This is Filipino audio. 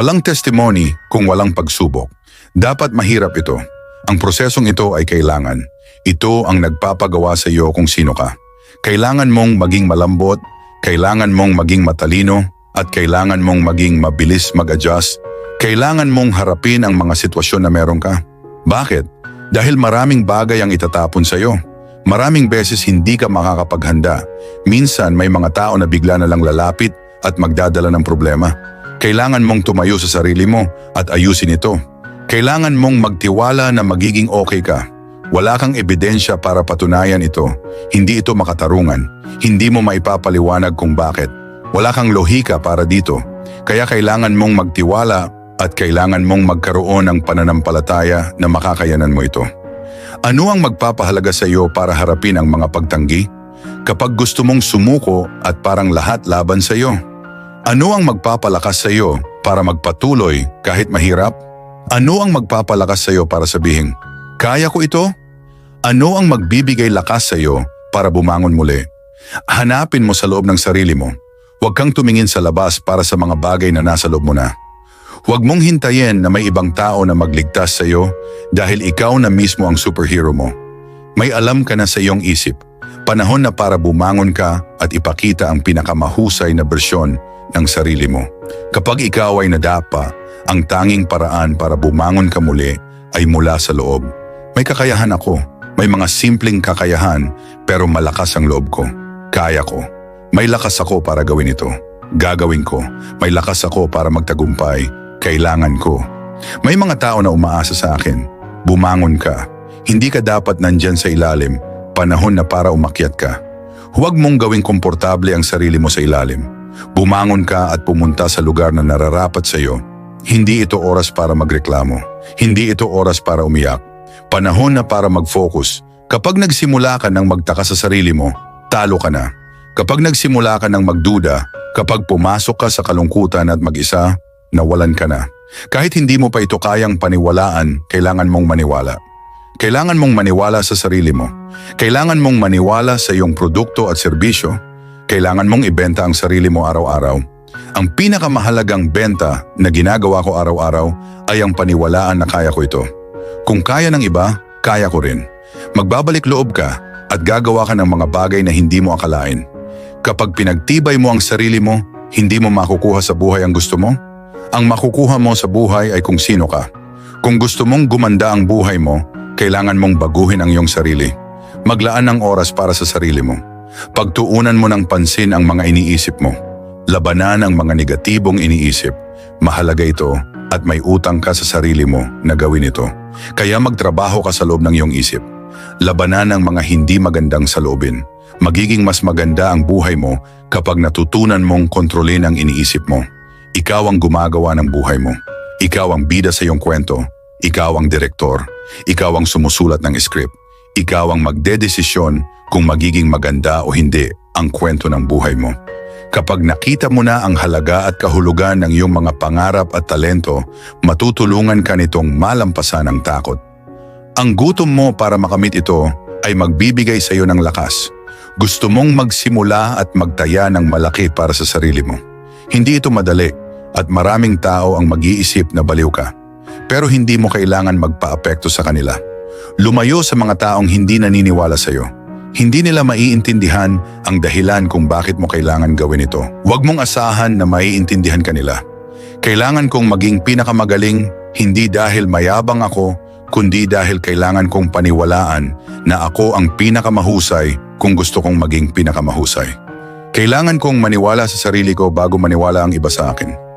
Walang testimony kung walang pagsubok. Dapat mahirap ito. Ang prosesong ito ay kailangan. Ito ang nagpapagawa sa iyo kung sino ka. Kailangan mong maging malambot, kailangan mong maging matalino, at kailangan mong maging mabilis mag-adjust. Kailangan mong harapin ang mga sitwasyon na meron ka. Bakit? Dahil maraming bagay ang itatapon sa iyo. Maraming beses hindi ka makakapaghanda. Minsan may mga tao na bigla na lang lalapit at magdadala ng problema. Kailangan mong tumayo sa sarili mo at ayusin ito. Kailangan mong magtiwala na magiging okay ka. Wala kang ebidensya para patunayan ito. Hindi ito makatarungan. Hindi mo maipapaliwanag kung bakit. Wala kang lohika para dito. Kaya kailangan mong magtiwala at kailangan mong magkaroon ng pananampalataya na makakayanan mo ito. Ano ang magpapahalaga sa iyo para harapin ang mga pagtanggi? Kapag gusto mong sumuko at parang lahat laban sa iyo. Ano ang magpapalakas sa iyo para magpatuloy kahit mahirap? Ano ang magpapalakas sa iyo para sabihin, kaya ko ito? Ano ang magbibigay lakas sa iyo para bumangon muli? Hanapin mo sa loob ng sarili mo. Huwag kang tumingin sa labas para sa mga bagay na nasa loob mo na. Huwag mong hintayin na may ibang tao na magligtas sa iyo dahil ikaw na mismo ang superhero mo. May alam ka na sa iyong isip. Panahon na para bumangon ka at ipakita ang pinakamahusay na bersyon ng sarili mo. Kapag ikaw ay nadapa, ang tanging paraan para bumangon ka muli ay mula sa loob. May kakayahan ako. May mga simpleng kakayahan pero malakas ang loob ko. Kaya ko. May lakas ako para gawin ito. Gagawin ko. May lakas ako para magtagumpay. Kailangan ko. May mga tao na umaasa sa akin. Bumangon ka. Hindi ka dapat nandyan sa ilalim. Panahon na para umakyat ka. Huwag mong gawing komportable ang sarili mo sa ilalim. Bumangon ka at pumunta sa lugar na nararapat sa iyo. Hindi ito oras para magreklamo. Hindi ito oras para umiyak. Panahon na para mag-focus. Kapag nagsimula ka ng magtaka sa sarili mo, talo ka na. Kapag nagsimula ka ng magduda, kapag pumasok ka sa kalungkutan at mag-isa, nawalan ka na. Kahit hindi mo pa ito kayang paniwalaan, kailangan mong maniwala. Kailangan mong maniwala sa sarili mo. Kailangan mong maniwala sa iyong produkto at serbisyo. Kailangan mong ibenta ang sarili mo araw-araw. Ang pinakamahalagang benta na ginagawa ko araw-araw ay ang paniwalaan na kaya ko ito. Kung kaya ng iba, kaya ko rin. Magbabalik loob ka at gagawa ka ng mga bagay na hindi mo akalain. Kapag pinagtibay mo ang sarili mo, hindi mo makukuha sa buhay ang gusto mo. Ang makukuha mo sa buhay ay kung sino ka. Kung gusto mong gumanda ang buhay mo, kailangan mong baguhin ang iyong sarili. Maglaan ng oras para sa sarili mo. Pagtuunan mo ng pansin ang mga iniisip mo. Labanan ang mga negatibong iniisip. Mahalaga ito at may utang ka sa sarili mo na gawin ito. Kaya magtrabaho ka sa loob ng iyong isip. Labanan ang mga hindi magandang saloobin. Magiging mas maganda ang buhay mo kapag natutunan mong kontrolin ang iniisip mo. Ikaw ang gumagawa ng buhay mo. Ikaw ang bida sa iyong kwento. Ikaw ang direktor. Ikaw ang sumusulat ng script. Ikaw ang magdedesisyon kung magiging maganda o hindi ang kwento ng buhay mo. Kapag nakita mo na ang halaga at kahulugan ng iyong mga pangarap at talento, matutulungan ka nitong malampasan ang takot. Ang gutom mo para makamit ito ay magbibigay sa iyo ng lakas. Gusto mong magsimula at magtaya ng malaki para sa sarili mo. Hindi ito madali at maraming tao ang mag-iisip na baliw ka. Pero hindi mo kailangan magpa-apekto sa kanila. Lumayo sa mga taong hindi naniniwala sa iyo. Hindi nila maiintindihan ang dahilan kung bakit mo kailangan gawin ito. Huwag mong asahan na maiintindihan ka nila. Kailangan kong maging pinakamagaling hindi dahil mayabang ako, kundi dahil kailangan kong paniwalaan na ako ang pinakamahusay kung gusto kong maging pinakamahusay. Kailangan kong maniwala sa sarili ko bago maniwala ang iba sa akin.